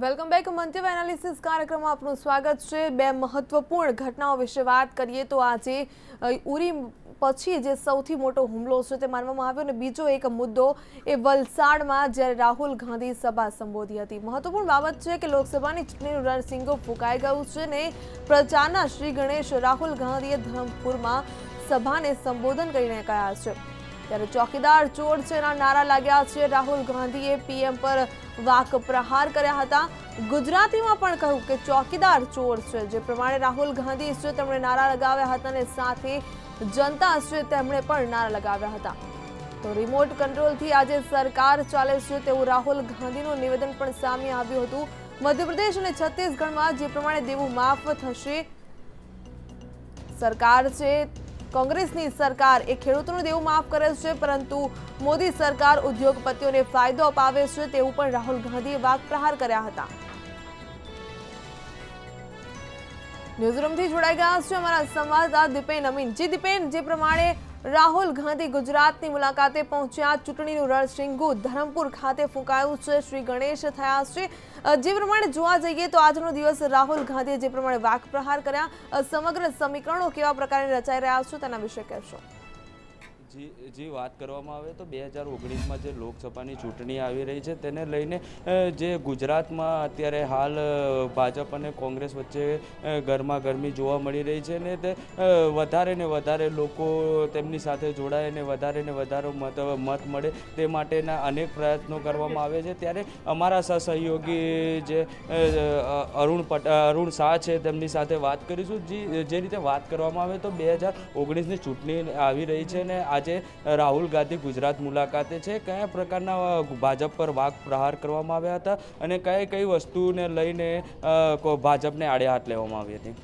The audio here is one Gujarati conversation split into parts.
વેલકમ બેક મંતવ્ય એનાલિસિસ કાર્યક્રમમાં આપનું સ્વાગત છે. બે મહત્વપૂર્ણ ઘટનાઓ વિશે વાત કરીએ તો આજે ઉરી પછી જે સૌથી મોટો હુમલો છે તે માનવામાં આવ્યો અને બીજો એક મુદ્દો એ વલસાડમાં જ્યારે રાહુલ ગાંધી સભા સંબોધી હતી. મહત્વપૂર્ણ બાબત છે કે લોકસભાની ચૂંટણીનું રણસિંગો ફૂંકાઈ ગયું છે ને પ્રચારના શ્રી ગણેશ રાહુલ ગાંધીએ ધરમપુરમાં સભાને સંબોધન કરીને કહ્યા છે. ત્યારે ચોકીદાર ચોર છે એના નારા લાગ્યા છે. રાહુલ ગાંધીએ પીએમ પર વાક પ્રહાર કર્યા હતા. ગુજરાતીમાં પણ કહ્યું કે ચોકીદાર ચોર છે. જે પ્રમાણે રાહુલ ગાંધી છે, તેમણે નારા લગાવ્યા હતા અને સાથે જનતા છે, તેમણે પણ નારા લગાવ્યા હતા. તો રિમોટ કંટ્રોલથી આજે સરકાર ચાલે છે તેવું રાહુલ ગાંધીનું નિવેદન પણ સામે આવ્યું હતું. મધ્યપ્રદેશ અને છત્તીસગઢમાં જે પ્રમાણે દેવું માફ થશે, સરકાર છે કોંગ્રેસની સરકાર એ ખેડૂતોનું દેવું માફ કરે છે, પરંતુ મોદી સરકાર ઉદ્યોગપતિઓને ફાયદો અપાવે છે તેવું પણ રાહુલ ગાંધીએ વાક પ્રહાર કર્યા હતા. ન્યૂઝરૂમથી જોડાઈ ગયા છે અમારા સંવાદદાતા દીપેન અમીન. જે દીપેન, જે પ્રમાણે રાહુલ ગાંધી ગુજરાતની મુલાકાતે પહોંચ્યા. ચૂંટણીનું રણશીંગુ ધરમપુર ખાતે ફૂંકાયું છે. શ્રી ગણેશ થયા છે. જે પ્રમાણે જોવા જઈએ તો આજનો દિવસ રાહુલ ગાંધીએ જે પ્રમાણે વાક પ્રહાર કર્યા સમગ્ર સમીકરણો કેવા પ્રકારે રચાઈ રહ્યા છે તેના વિશે કહેશો. જી જે વાત કરવામાં આવે તો બે હજાર ઓગણીસમાં જે લોકસભાની ચૂંટણી આવી રહી છે તેને લઈને જે ગુજરાતમાં અત્યારે હાલ ભાજપ અને કોંગ્રેસ વચ્ચે ગરમાગરમી ગરમા ગરમી જોવા મળી રહી છે ને તે વધારે ને વધારે લોકો તેમની સાથે જોડાય અને વધારે ને વધારે મત મત મળે તે માટેના અનેક પ્રયત્નો કરવામાં આવે છે. ત્યારે અમારા સહસહયોગી જે અરુણ પટ અરુણ શાહ છે તેમની સાથે વાત કરીશું. જી રીતે વાત કરવામાં આવે તો બે હજાર ઓગણીસની ચૂંટણી આવી રહી છે ને આજે રાહુલ ગાંધી ગુજરાત મુલાકાતે છે. કયા પ્રકારના ભાજપ પર વાક પ્રહાર કરવામાં આવ્યા હતા અને કઈ કઈ વસ્તુને લઈને ભાજપને આડે હાથ લેવામાં આવી હતી?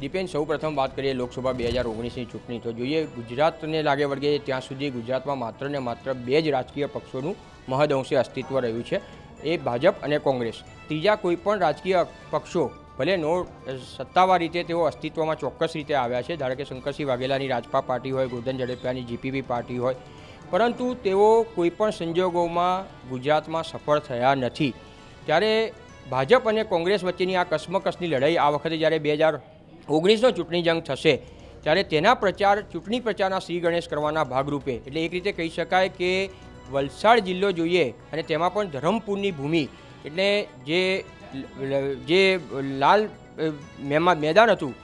દીપેન, સૌ પ્રથમ વાત કરીએ લોકસભા બે હજાર ઓગણીસની ચૂંટણી. તો જોઈએ, ગુજરાતને લાગે વળગે ત્યાં સુધી ગુજરાતમાં માત્ર ને માત્ર બે જ રાજકીય પક્ષોનું મહદઅંશે અસ્તિત્વ રહ્યું છે. એ ભાજપ અને કોંગ્રેસ. ત્રીજા કોઈ પણ રાજકીય પક્ષો ભલે નો સત્તાવાર રીતે તેઓ અસ્તિત્વમાં ચોક્કસ રીતે આવ્યા છે, ધારો કે શંકરસિંહ વાઘેલાની રાજપા પાર્ટી હોય, ગોધન ઝડપિયાની જીપીપી પાર્ટી હોય, પરંતુ તેઓ કોઈપણ સંજોગોમાં ગુજરાતમાં સફળ થયા નથી. ત્યારે ભાજપ અને કોંગ્રેસ વચ્ચેની આ કસમકસની લડાઈ આ વખતે જ્યારે બે હજાર ઓગણીસનો ચૂંટણી જંગ થશે, ત્યારે તેના પ્રચાર, ચૂંટણી પ્રચારના શ્રી ગણેશ કરવાના ભાગરૂપે, એટલે એક રીતે કહી શકાય કે વલસાડ જિલ્લો જોઈએ અને તેમાં પણ ધરમપુરની ભૂમિ, એટલે જે જે લાલ મેમાં, મેદાન હતું,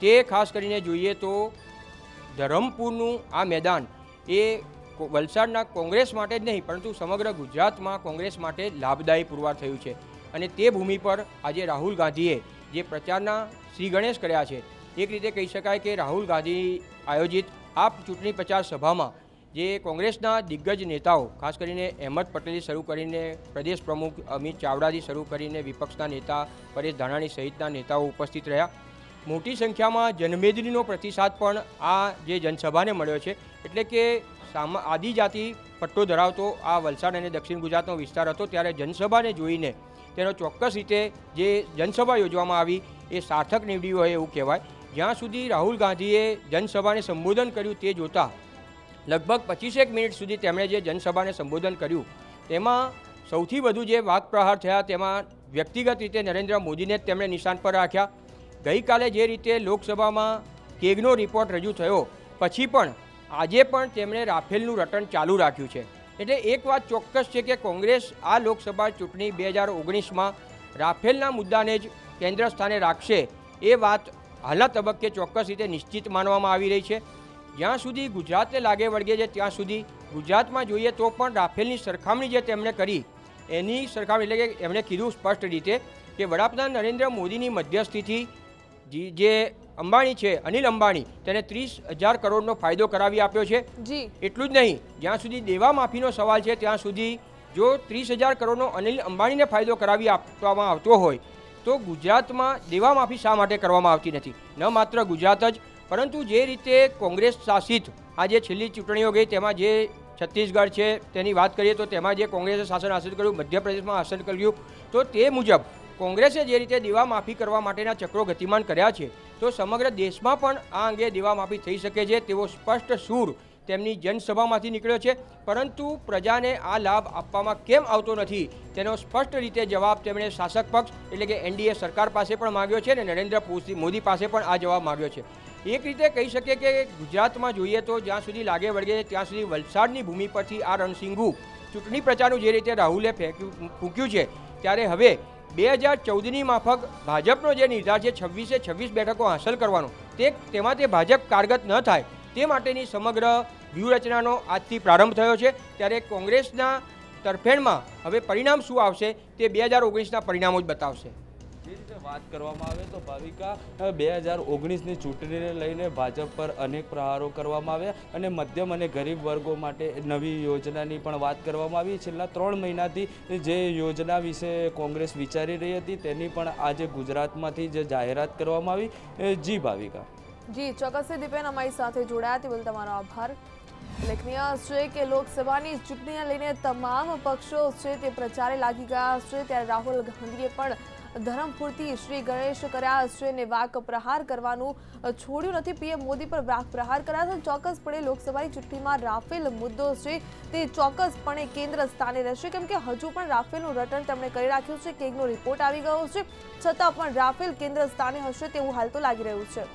તે ખાસ કરીને જોઈએ તો ધરમપુરનું આ મેદાન એ વલસાડના કોંગ્રેસ માટે જ નહીં, પરંતુ સમગ્ર ગુજરાતમાં કોંગ્રેસ માટે લાભદાયી પુરવાર થયું છે. અને તે ભૂમિ પર આજે રાહુલ ગાંધીએ જે પ્રચારના શ્રી ગણેશ કર્યા છે, એક રીતે કહી શકાય કે રાહુલ ગાંધી આયોજિત આ ચૂંટણી પ્રચાર સભામાં જે કોંગ્રેસના દિગ્ગજ નેતાઓ, ખાસ કરીને અહેમદ પટેલથી શરૂ કરીને પ્રદેશ પ્રમુખ અમિત ચાવડાથી શરૂ કરીને વિપક્ષના નેતા પરેશ ધાનાણી સહિતના નેતાઓ ઉપસ્થિત રહ્યા. મોટી સંખ્યામાં જનમેદનીનો પ્રતિસાદ પણ આ જે જનસભાને મળ્યો છે, એટલે કે સામા, આદિજાતિ પટ્ટો ધરાવતો આ વલસાડ અને દક્ષિણ ગુજરાતનો વિસ્તાર હતો, ત્યારે જનસભાને જોઈને તેનો ચોક્કસ રીતે જે જનસભા યોજવામાં આવી એ સાર્થક નીવડ્યું હોય એવું કહેવાય. જ્યાં સુધી રાહુલ ગાંધીએ જનસભાને સંબોધન કર્યું તે જોતાં લગભગ પચીસેક મિનિટ સુધી તેમણે જે જનસભાને સંબોધન કર્યું, તેમાં સૌથી વધુ જે વાક પ્રહાર થયા તેમાં વ્યક્તિગત રીતે નરેન્દ્ર મોદીને જ તેમણે નિશાન પર રાખ્યા. ગઈકાલે જે રીતે લોકસભામાં કેગનો રિપોર્ટ રજૂ થયો, પછી પણ આજે પણ તેમણે રાફેલનું રટણ ચાલુ રાખ્યું છે. એટલે એક વાત ચોક્કસ છે કે કોંગ્રેસ આ લોકસભા ચૂંટણી બે હજાર ઓગણીસમાં રાફેલના મુદ્દાને જ કેન્દ્ર સ્થાને રાખશે એ વાત હાલના તબક્કે ચોક્કસ રીતે નિશ્ચિત માનવામાં આવી રહી છે. જ્યાં સુધી ગુજરાતને લાગે વળગે છે ત્યાં સુધી ગુજરાતમાં જોઈએ તો પણ રાફેલની સરખામણી જે તેમણે કરી એની સરખામણી એટલે કે એમણે કીધું સ્પષ્ટ રીતે કે વડાપ્રધાન નરેન્દ્ર મોદીની મધ્યસ્થીથી જી- અંબાણી છે અનિલ અંબાણી તેને ત્રીસ હજાર કરોડનો ફાયદો કરાવી આપ્યો છે. જી. એટલું જ નહીં જ્યાં સુધી દેવા માફીનો સવાલ છે ત્યાં સુધી જો ત્રીસ હજાર કરોડનો અનિલ અંબાણીને ફાયદો કરાવી આપવામાં આવતો હોય તો ગુજરાતમાં દેવા માફી શા માટે કરવામાં આવતી નથી? ન માત્ર ગુજરાત જ પરંતુ જે રીતે કોંગ્રેસ શાસિત આ જે છેલ્લી ચૂંટણીઓ ગઈ, તેમાં જે છત્તીસગઢ છે તેની વાત કરીએ તો તેમાં જે કોંગ્રેસે શાસન હાંસલ કર્યું, મધ્યપ્રદેશમાં હાંસલ કર્યું, તો તે મુજબ કોંગ્રેસે જે રીતે દેવા માફી કરવા માટેના ચક્રો ગતિમાન કર્યા છે, તો સમગ્ર દેશમાં પણ આ અંગે દેવા માફી થઈ શકે છે તેવો સ્પષ્ટ સૂર તેમની જનસભામાંથી નીકળ્યો છે. પરંતુ પ્રજાને આ લાભ આપવામાં કેમ આવતો નથી? તેનો સ્પષ્ટ રીતે જવાબ તેમણે શાસક પક્ષ, એટલે કે એનડીએ સરકાર પાસે પણ માગ્યો છે અને નરેન્દ્ર મોદી પાસે પણ આ જવાબ માગ્યો છે. એક રીતે કહી શકીએ કે ગુજરાતમાં જોઈએ તો જ્યાં સુધી લાગે વળગે ત્યાં સુધી વલસાડની ભૂમિ પરથી આ રણસિંઘુ ચૂંટણી પ્રચારનું જે રીતે રાહુલે ફેંક્યું, ફૂંક્યું છે, ત્યારે હવે બે હજાર ચૌદની માફક ભાજપનો જે નિર્ધાર છે, છવ્વીસે છવ્વીસ બેઠકો હાંસલ કરવાનો. તે, તેમાં તે ભાજપ કારગત ન થાય. તે માટેની સમગ્ર વ્યૂહરચનાનો આજથી પ્રારંભ થયો છે. ત્યારે કોંગ્રેસના તરફેણમાં હવે પરિણામ શું આવશે તે બે હજાર ઓગણીસના પરિણામો જ બતાવશે. જે રીતે વાત કરવામાં આવે તો ભાવિકા બે હજાર ઓગણીસની ચૂંટણીને લઈને ભાજપ પર અનેક પ્રહારો કરવામાં આવ્યા અને મધ્યમ અને ગરીબ વર્ગો માટે નવી યોજનાની પણ વાત કરવામાં આવી. છેલ્લા ત્રણ મહિનાથી જે યોજના વિશે કોંગ્રેસ વિચારી રહી હતી તેની પણ આજે ગુજરાતમાંથી જે જાહેરાત કરવામાં આવી. જી ભાવિકા. જી, ચોક્કસથી દીપેન અમારી સાથે જોડાયા તે બદલ તમારો આભાર. ઉલ્લેખનીય છે કે લોકસભાની ચૂંટણીને લઈને તમામ પક્ષો છે તે પ્રચારે લાગી ગયા છે. ત્યારે રાહુલ ગાંધીએ પણ ધરમપુરથી શ્રી ગણેશ કર્યા છે અને વાક પ્રહાર કરવાનું છોડ્યું નથી. પીએમ મોદી પર વાક પ્રહાર કર્યા છે. ચોક્કસપણે લોકસભાની ચૂંટણીમાં રાફેલ મુદ્દો છે તે ચોક્કસપણે કેન્દ્ર સ્થાને રહેશે. કેમ કે હજુ પણ રાફેલનું રટણ તેમણે કરી રાખ્યું છે. કેગનો રિપોર્ટ આવી ગયો છે. છતાં પણ રાફેલ કેન્દ્ર સ્થાને હશે તેવું હાલ તો લાગી રહ્યું છે.